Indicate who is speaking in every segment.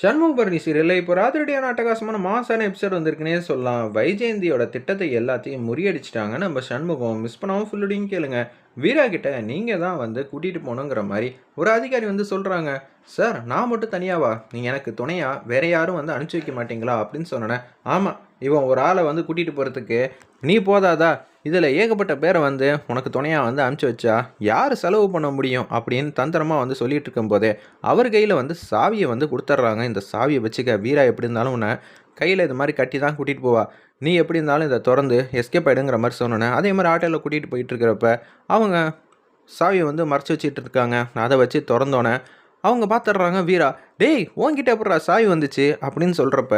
Speaker 1: சண்முகபரணி சீரியலில் இப்போ ராத்திரடியான அட்டகாசமான மாசான எபிசோட் வந்திருக்குன்னே சொல்லலாம். வைஜெயந்தியோட திட்டத்தை எல்லாத்தையும் முறியடிச்சிட்டாங்க. நம்ம சண்முகம் மிஸ் பண்ணாமல் ஃபுல்லுடையும் கேளுங்க. வீரா கிட்ட நீங்கள் தான் வந்து கூட்டிகிட்டு போகணுங்கிற மாதிரி ஒரு அதிகாரி வந்து சொல்கிறாங்க சார் நான் மட்டும் தனியாவா நீங்கள் எனக்கு துணையா வேற யாரும் வந்து அனுப்பிச்சி வைக்க மாட்டீங்களா? அப்படின்னு சொன்னேன் ஆமாம் இவன் ஒரு ஆளை வந்து கூட்டிகிட்டு போகிறதுக்கு நீ போதாதா? இதில் ஏகப்பட்ட பேரை வந்து உனக்கு துணையாக வந்து அமுச்சு வச்சா யார் செலவு பண்ண முடியும் அப்படின்னு தந்திரமாக வந்து சொல்லிட்டு இருக்கும்போதே அவர் கையில் வந்து சாவியை வந்து கொடுத்துட்றாங்க. இந்த சாவியை வச்சுக்க வீரா எப்படி இருந்தாலும் உன்னை கையில் இது மாதிரி கட்டி தான் கூட்டிகிட்டு போவா. நீ எப்படி இருந்தாலும் இதை திறந்து எஸ்கேப் ஆகிடுங்கிற மாதிரி சொன்னேன் அதே மாதிரி ஆட்டோவில் கூட்டிகிட்டு போயிட்டு இருக்கிறப்ப அவங்க சாவியை வந்து மறைச்சி வச்சிட்டு இருக்காங்க. அதை வச்சு திறந்தோன்னே அவங்க பார்த்துட்றாங்க வீரா டேய் உன்கிட்ட எப்படா சாவி வந்துச்சு? அப்படின்னு சொல்கிறப்ப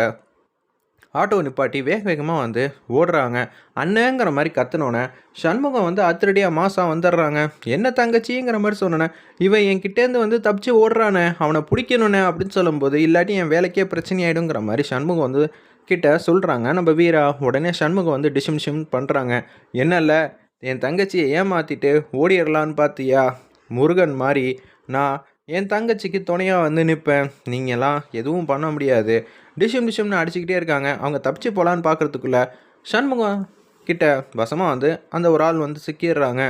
Speaker 1: ஆட்டோ நிப்பாட்டி வேக வேகமாக வந்து ஓடுறாங்க. அண்ணங்கிற மாதிரி கத்துனோன்னே சண்முகம் வந்து அத்திரடியாக மாதம் வந்துடுறாங்க. என்ன தங்கச்சிங்கிற மாதிரி சொன்னேன் இவன் என்கிட்டேருந்து வந்து தப்பிச்சு ஓடுறானே அவனை பிடிக்கணுண்ணே அப்படின்னு சொல்லும்போது இல்லாட்டி என் வேலைக்கே பிரச்சனை ஆகிடுங்கிற மாதிரி சண்முகம் வந்து கிட்ட சொல்கிறாங்க நம்ம வீரா உடனே சண்முகம் வந்து டிஷம் டிஷம் பண்ணுறாங்க என்னல்ல என் தங்கச்சியை ஏமாற்றிட்டு ஓடிடலான்னு பார்த்தியா முருகன் மாதிரி நான் என் தங்கச்சிக்கு துணையாக வந்து நிற்பேன் நீங்களாம் எதுவும் பண்ண முடியாது. டிஷம் டிஷம்னு அடிச்சுக்கிட்டே இருக்காங்க. அவங்க தப்பிச்சு போகலான்னு பார்க்குறதுக்குள்ள சண்முகம் கிட்ட வசமாக வந்து அந்த ஒரு ஆள் வந்து சிக்கிடுறாங்க.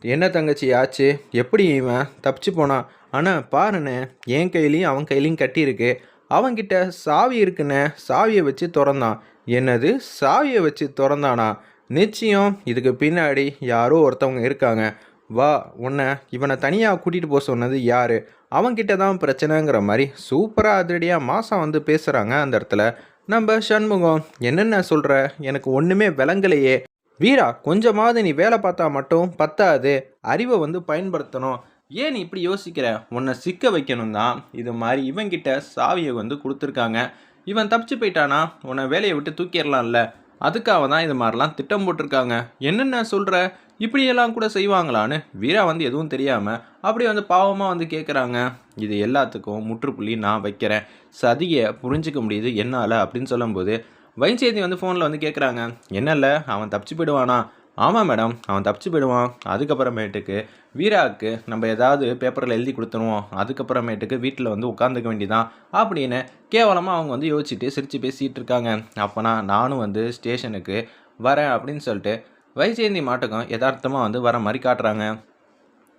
Speaker 1: என்ன தங்கச்சி ஆச்சு? எப்படி இவன் தப்பிச்சு போனான் ஆனால் பாருண்ணே என் கையிலையும் அவன் கையிலையும் கட்டியிருக்கு அவன்கிட்ட சாவி இருக்குண்ணே சாவியை வச்சு திறந்தான். என்னது? சாவியை வச்சு திறந்தானா? நிச்சயம். இதுக்கு பின்னாடி யாரோ ஒருத்தவங்க இருக்காங்க. வா உன்னை இவனை தனியாக கூட்டிகிட்டு போக சொன்னது யார்? அவன்கிட்ட தான் பிரச்சனைங்கிற மாதிரி சூப்பராக அதிரடியாக மாதம் வந்து பேசுகிறாங்க அந்த இடத்துல. நம்ம சண்முகம் என்னென்ன சொல்கிற எனக்கு ஒன்றுமே விளங்கலையே. வீரா கொஞ்சமாவது நீ வேலை பார்த்தா மட்டும் பத்தாது. அறிவை வந்து பயன்படுத்தணும். ஏன் நீ இப்படி யோசிக்கிற? உன்னை சிக்க வைக்கணும் தான். இது மாதிரி இவங்கிட்ட சாவியை வந்து கொடுத்துருக்காங்க. இவன் தப்பிச்சு போயிட்டானா? உன்னை வேலையை விட்டு தூக்கிடலாம்ல. அதுக்காக தான் இது மாதிரிலாம் திட்டம் போட்டிருக்காங்க. என்னென்ன சொல்கிற இப்படியெல்லாம் கூட செய்வாங்களான்னு வீரா வந்து எதுவும் தெரியாமல் அப்படியே வந்து பாவமாக வந்து கேட்குறாங்க இது எல்லாத்துக்கும் முற்றுப்புள்ளி நான் வைக்கிறேன். சதியை புரிஞ்சிக்க முடியுது என்னால் அப்படின்னு சொல்லும்போது வைஞ்சேதி வந்து ஃபோனில் வந்து கேட்குறாங்க என்னல்ல அவன் தப்பிச்சு போயிடுவானா? ஆமாம் மேடம் அவன் தப்பிச்சு போயிடுவான். அதுக்கப்புறமேட்டுக்கு வீராவுக்கு நம்ம ஏதாவது பேப்பரில் எழுதி கொடுத்துருவோம். அதுக்கப்புறமேட்டுக்கு வீட்டில் வந்து உட்காந்துக்க வேண்டிதான் அப்படின்னு கேவலமாக அவங்க வந்து யோசிச்சுட்டு சிரித்து பேசிகிட்டு இருக்காங்க. அப்போனா நானும் வந்து ஸ்டேஷனுக்கு வரேன் அப்படின்னு சொல்லிட்டு வைஜெயந்தி மாட்டுக்கும் யதார்த்தமாக வந்து வர மாதிரி காட்டுறாங்க.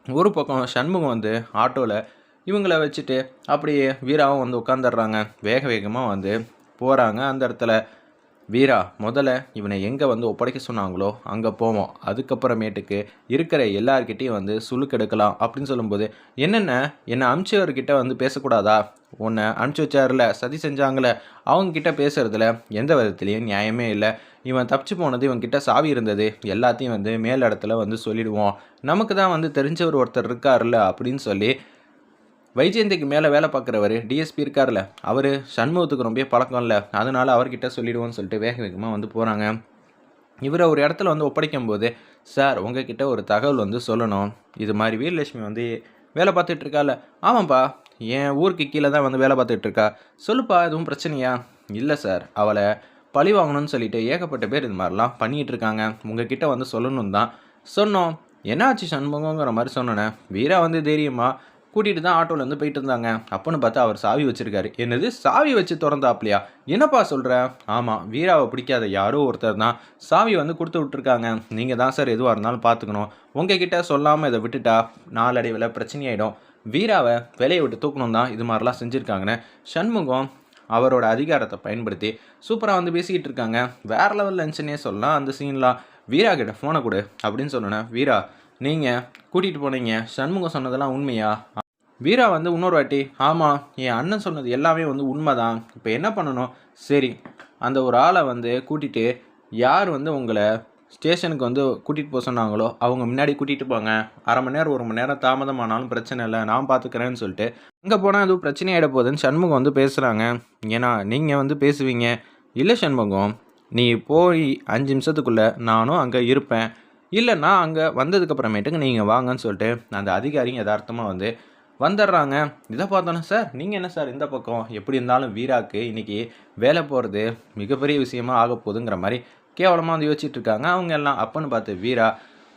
Speaker 1: ஒரு பக்கம் சண்முகம் வந்து ஆட்டோவில் இவங்கள வச்சுட்டு அப்படியே வீராவும் வந்து உட்காந்துடுறாங்க வேக வேகமாக வந்து போகிறாங்க அந்த இடத்துல வீரா முதல்ல இவனை எங்கே வந்து ஒப்படைக்க சொன்னாங்களோ அங்கே போவோம். அதுக்கப்புறமேட்டுக்கு இருக்கிற எல்லார்கிட்டையும் வந்து சுழுக்கெடுக்கலாம் அப்படின்னு சொல்லும்போது என்னென்ன? என்னை அமிச்சவர்கிட்ட வந்து பேசக்கூடாதா? உன்னை அனுப்பிச்சி வச்சார்ல சதி செஞ்சாங்களே அவங்கக்கிட்ட பேசுகிறதுல எந்த விதத்துலேயும் நியாயமே இல்லை. இவன் தப்பிச்சு போனது இவன் கிட்ட சாவி இருந்தது எல்லாத்தையும் வந்து மேல் இடத்துல வந்து சொல்லிடுவோம். நமக்கு தான் வந்து தெரிஞ்சவர் ஒருத்தர் இருக்கார்ல அப்படின்னு சொல்லி வைஜெயந்திக்கு மேலே வேலை பார்க்குறவர் டிஎஸ்பி இருக்கார்ல அவர் சண்முகத்துக்கு ரொம்ப பழக்கம் இல்லை அதனால அவர்கிட்ட சொல்லிடுவோன்னு சொல்லிட்டு வேக வேகமாக வந்து போகிறாங்க இவரை ஒரு இடத்துல வந்து ஒப்படைக்கும் போது சார் உங்ககிட்ட ஒரு தகவல் வந்து சொல்லணும். இது மாதிரி வீரலட்சுமி வந்து வேலை பார்த்துட்டு இருக்கால. என் ஊருக்கு கீழே தான் வந்து வேலை பார்த்துட்டு இருக்கா? சொல்லுப்பா எதுவும் பிரச்சனையா? இல்லை சார் அவளை பழி வாங்கணும்னு சொல்லிட்டு ஏகப்பட்ட பேர் இது மாதிரிலாம் பண்ணிகிட்டு இருக்காங்க. உங்ககிட்ட வந்து சொல்லணும் தான் சொன்னோம். என்னாச்சு சண்முகங்கிற மாதிரி சொன்னேன்? வீரா வந்து தைரியமாக கூட்டிகிட்டு தான் ஆட்டோவில் வந்து போயிட்டு இருந்தாங்க. அப்போன்னு பார்த்தா அவர் சாவி வச்சுருக்காரு. என்னது சாவி வச்சு திறந்தாப்லையா? என்னப்பா சொல்கிற ஆமாம் வீராவை பிடிக்காத யாரோ ஒருத்தர் தான் சாவி வந்து கொடுத்து விட்ருக்காங்க நீங்கள் தான் சார் எதுவாக இருந்தாலும் பார்த்துக்கணும். உங்ககிட்ட சொல்லாமல் இதை விட்டுட்டா நாளடைவில் பிரச்சனையாயிடும். வீராவை வேலையை விட்டு தூக்கணும் தான் இது மாதிரிலாம் செஞ்சுருக்காங்கன்னு சண்முகம் அவரோட அதிகாரத்தை பயன்படுத்தி சூப்பராக வந்து பேசிக்கிட்டு இருக்காங்க. வேறு லெவல் இருந்துச்சுன்னே சொல்லலாம். அந்த சீன்லாம் வீரா கிட்ட ஃபோனை கொடு அப்படின்னு சொன்னேன் வீரா நீங்கள் கூட்டிகிட்டு போனீங்க. சண்முகம் சொன்னதெல்லாம் உண்மையா? வீரா வந்து இன்னொரு வாட்டி ஆமாம் என் அண்ணன் சொன்னது எல்லாமே வந்து உண்மை தான் இப்போ என்ன பண்ணணும்? சரி. அந்த ஒரு ஆளை வந்து கூட்டிகிட்டு யார் வந்து உங்களை ஸ்டேஷனுக்கு வந்து கூட்டிகிட்டு போக சொன்னாங்களோ அவங்க முன்னாடி கூட்டிகிட்டு போங்க. அரை மணி நேரம் ஒரு மணி நேரம் தாமதமானாலும் பிரச்சனை இல்லை நான் பார்த்துக்கிறேன்னு சொல்லிட்டு. அங்கே போனால் எதுவும் பிரச்சனையாக போகுதுன்னு சண்முகம் வந்து பேசுகிறாங்க ஏன்னா நீங்கள் வந்து பேசுவீங்க. இல்லை சண்முகம் நீ போய் அஞ்சு நிமிஷத்துக்குள்ளே நானும் அங்கே இருப்பேன். இல்லைன்னா அங்கே வந்ததுக்கப்புறமேட்டுக்கு நீங்கள் வாங்கன்னு சொல்லிட்டு அந்த அதிகாரிங்க யதார்த்தமாக வந்து வந்துடுறாங்க. இதை பார்த்தோன்னே சார் நீங்கள் என்ன சார் இந்த பக்கம்? எப்படி இருந்தாலும் வீராக்கு இன்றைக்கி வேலை போகிறது மிகப்பெரிய விஷயமா ஆக போகுதுங்கிற மாதிரி கேவலமாக வந்து யோசிச்சுட்டு இருக்காங்க அவங்க எல்லாம் அப்பன்னு பார்த்து வீரா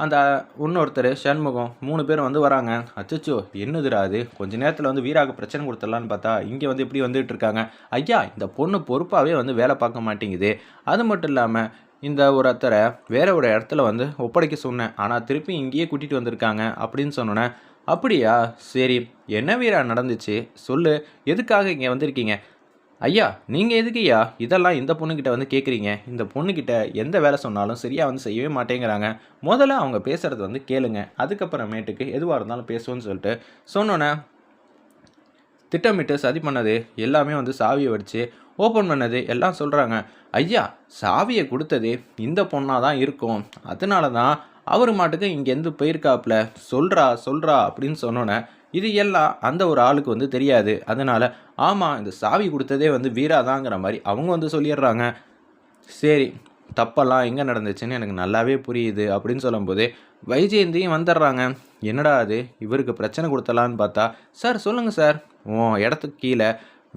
Speaker 1: அந்த இன்னொருத்தர் சண்முகம் மூணு பேர் வந்து வராங்க. அச்சச்சோ என்னதுடா அது? கொஞ்ச நேரத்தில் வந்து வீராவுக்கு பிரச்சனை கொடுத்துடலான்னு பார்த்தா இங்கே வந்து இப்படி வந்துட்டு இருக்காங்க ஐயா இந்த பொண்ணு பொறுப்பாகவே வந்து வேலை பார்க்க மாட்டேங்குது. அது மட்டும் இல்லாமல் இந்த ஒரு அத்தரை வேற ஒரு இடத்துல வந்து ஒப்படைக்க சொன்னேன். ஆனால் திருப்பி இங்கேயே கூட்டிகிட்டு வந்திருக்காங்க அப்படின்னு சொன்னோன்னே அப்படியா? சரி என்ன வீரா நடந்துச்சு? சொல்லு எதுக்காக இங்கே வந்திருக்கீங்க? ஐயா நீங்கள் எதுக்குய்யா? இதெல்லாம் இந்த பொண்ணுக்கிட்ட வந்து கேட்குறீங்க இந்த பொண்ணுக்கிட்ட எந்த வேலை சொன்னாலும் சரியாக வந்து செய்யவே மாட்டேங்கிறாங்க. முதல்ல அவங்க பேசுகிறது வந்து கேளுங்க. அதுக்கப்புறமேட்டுக்கு எதுவாக இருந்தாலும் பேசுவோன்னு சொல்லிட்டு சொன்னோன்னே திட்டமிட்டு சதி பண்ணது எல்லாமே வந்து சாவியை வடித்து ஓப்பன் பண்ணது எல்லாம் சொல்கிறாங்க ஐயா சாவியை கொடுத்தது இந்த பொண்ணாக தான் இருக்கும். அதனால தான் அவர் மாட்டுக்கு இங்கேருந்து போயிருக்காப்புல. சொல்கிறா சொல்கிறா அப்படின்னு சொன்னோன்னே இது எல்லாம் அந்த ஒரு ஆளுக்கு வந்து தெரியாது. அதனால் ஆமாம் இந்த சாவி கொடுத்ததே வந்து வீராதாங்கிற மாதிரி அவங்க வந்து சொல்லிடுறாங்க. சரி தப்பெல்லாம் எங்கே நடந்துச்சுன்னு எனக்கு நல்லாவே புரியுது அப்படின்னு சொல்லும்போது வைஜெயந்தியும் வந்துடுறாங்க. என்னடா அது? இவருக்கு பிரச்சனை கொடுத்தலான்னு பார்த்தா சார் சொல்லுங்கள் சார். உன் இடத்துக்கு கீழே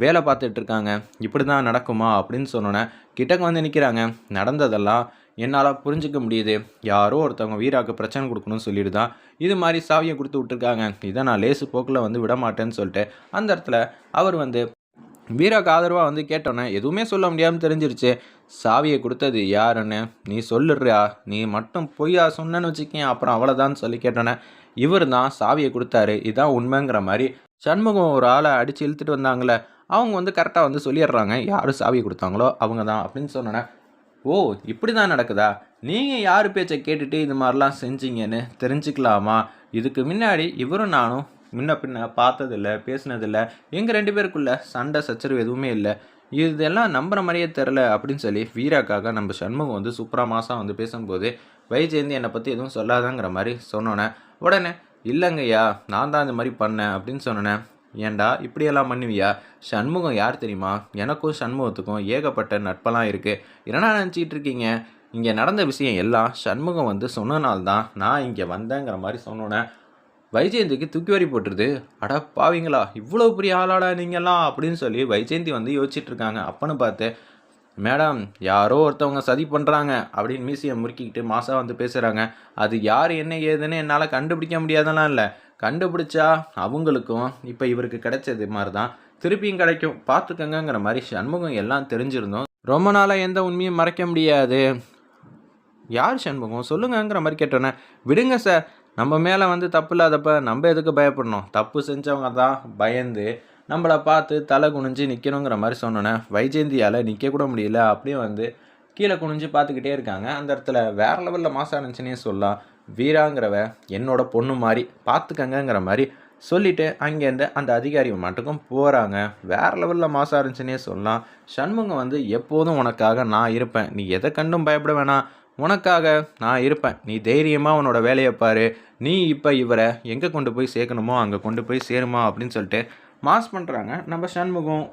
Speaker 1: வேலை பார்த்துட்ருக்காங்க இப்படி தான் நடக்குமா? அப்படின்னு சொன்னோன்னே கிட்டக்கு வந்து நிற்கிறாங்க நடந்ததெல்லாம் என்னால் புரிஞ்சுக்க முடியுது. யாரோ ஒருத்தவங்க வீராக்கு பிரச்சனை கொடுக்கணும்னு சொல்லிட்டு தான் இது மாதிரி சாவியை கொடுத்து விட்டுருக்காங்க. இதை நான் லேசு போக்கில் வந்து விட மாட்டேன்னு சொல்லிட்டு அந்த இடத்துல அவர் வந்து வீராக்கு ஆதரவாக வந்து கேட்டோன்னே எதுவுமே சொல்ல முடியாமல் தெரிஞ்சிருச்சு. சாவியை கொடுத்தது யாருன்னு நீ சொல்லுறியா? நீ மட்டும் பொய்யா சொன்னேன்னு வச்சுக்கேன். அப்புறம் அவ்வளோதான்னு சொல்லி கேட்டோன்னே இவர் தான் சாவியை கொடுத்தாரு. இதுதான் உண்மைங்கிற மாதிரி சண்முகம் ஒரு ஆளை அடித்து இழுத்துட்டு வந்தாங்களே அவங்க வந்து கரெக்டாக வந்து சொல்லிடுறாங்க. யார் சாவியை கொடுத்தாங்களோ அவங்க தான். அப்படின்னு சொன்னோன்னே ஓ இப்படி தான் நடக்குதா? நீங்கள் யார் பேச்சை கேட்டுட்டு இது மாதிரிலாம் செஞ்சீங்கன்னு தெரிஞ்சுக்கலாமா? இதுக்கு முன்னாடி இவரும் நானும் முன்ன பின்ன பார்த்ததில்ல பேசினதில்ல. எங்கள் ரெண்டு பேருக்குள்ள சண்டை சச்சரவு எதுவுமே இல்லை. இதெல்லாம் நம்புற மாதிரியே தெரில அப்படின்னு சொல்லி வீராக்காக நம்ம சண்முகம் வந்து சூப்பராக மாதம் வந்து பேசும்போது வைஜெயந்தி என்னை பற்றி எதுவும் சொல்லாதாங்கிற மாதிரி சொன்னோன்னே உடனே இல்லைங்கய்யா நான் தான் இந்த மாதிரி பண்ணேன் அப்படின்னு சொன்னேன் ஏன்டா இப்படியெல்லாம் பண்ணுவியா? சண்முகம் யார் தெரியுமா? எனக்கும் சண்முகத்துக்கும் ஏகப்பட்ட நட்பெல்லாம் இருக்குது என்னடா நினச்சிக்கிட்டு இருக்கீங்க? இங்கே நடந்த விஷயம் எல்லாம் சண்முகம் வந்து சொன்னனால்தான் நான் இங்கே வந்தேங்கிற மாதிரி சொன்னோன்னே வைஜெயந்திக்கு தூக்கி வரி போட்டுருது. அட பாவீங்களா இவ்வளோ பெரிய ஆளாடா நீங்களாம் அப்படின்னு சொல்லி வைஜெயந்தி வந்து யோசிச்சுட்டு இருக்காங்க. அப்பன்னு பார்த்து மேடம் யாரோ ஒருத்தவங்க சதி பண்ணுறாங்க அப்படின்னு மீசியை முறுக்கிக்கிட்டு மாசா வந்து பேசுகிறாங்க அது யார் என்ன ஏதுன்னு என்னால் கண்டுபிடிக்க முடியாதெல்லாம் இல்லை. கண்டுபிடிச்சா அவங்களுக்கும் இப்போ இவருக்கு கிடைச்சது மாதிரி தான் திருப்பியும் கிடைக்கும். பார்த்துக்கங்கிற மாதிரி சண்முகம் எல்லாம் தெரிஞ்சிருந்தோம். ரொம்ப நாளாக எந்த உண்மையும் மறைக்க முடியாது. யார் சண்முகம்? சொல்லுங்கங்கிற மாதிரி கேட்டோன்னே விடுங்க சார் நம்ம மேலே வந்து தப்பு இல்லாதப்ப நம்ம எதுக்கு பயப்படணும்? தப்பு செஞ்சவங்க தான் பயந்து நம்மளை பார்த்து தலை குனிஞ்சு நிற்கணுங்கிற மாதிரி சொன்னோன்னே வைஜெயந்தியால் நிற்கக்கூட முடியல. அப்படியே வந்து கீழே குனிஞ்சு பார்த்துக்கிட்டே இருக்காங்க. அந்த இடத்துல வேறு லெவலில் மாசம் இருந்துச்சுன்னே சொல்லலாம். வீராங்கிறவ என்னோட பொண்ணு மாதிரி பார்த்துக்கங்கிற மாதிரி சொல்லிட்டு அங்கேருந்து அந்த அதிகாரி மட்டுக்கும் போகிறாங்க வேறு லெவலில் மாசம் இருந்துச்சுன்னே சொல்லலாம். சண்முகம் வந்து எப்போதும் உனக்காக நான் இருப்பேன். நீ எதை கண்டும் பயப்பட வேணாம். உனக்காக நான் இருப்பேன். நீ தைரியமாக உன்னோட வேலையை பாரு. நீ இப்போ இவரை எங்கே கொண்டு போய் சேர்க்கணுமோ அங்கே கொண்டு போய் சேருமா? அப்படின்னு சொல்லிட்டு மாஸ் பண்ணுறாங்க நம்ம சண்முகம்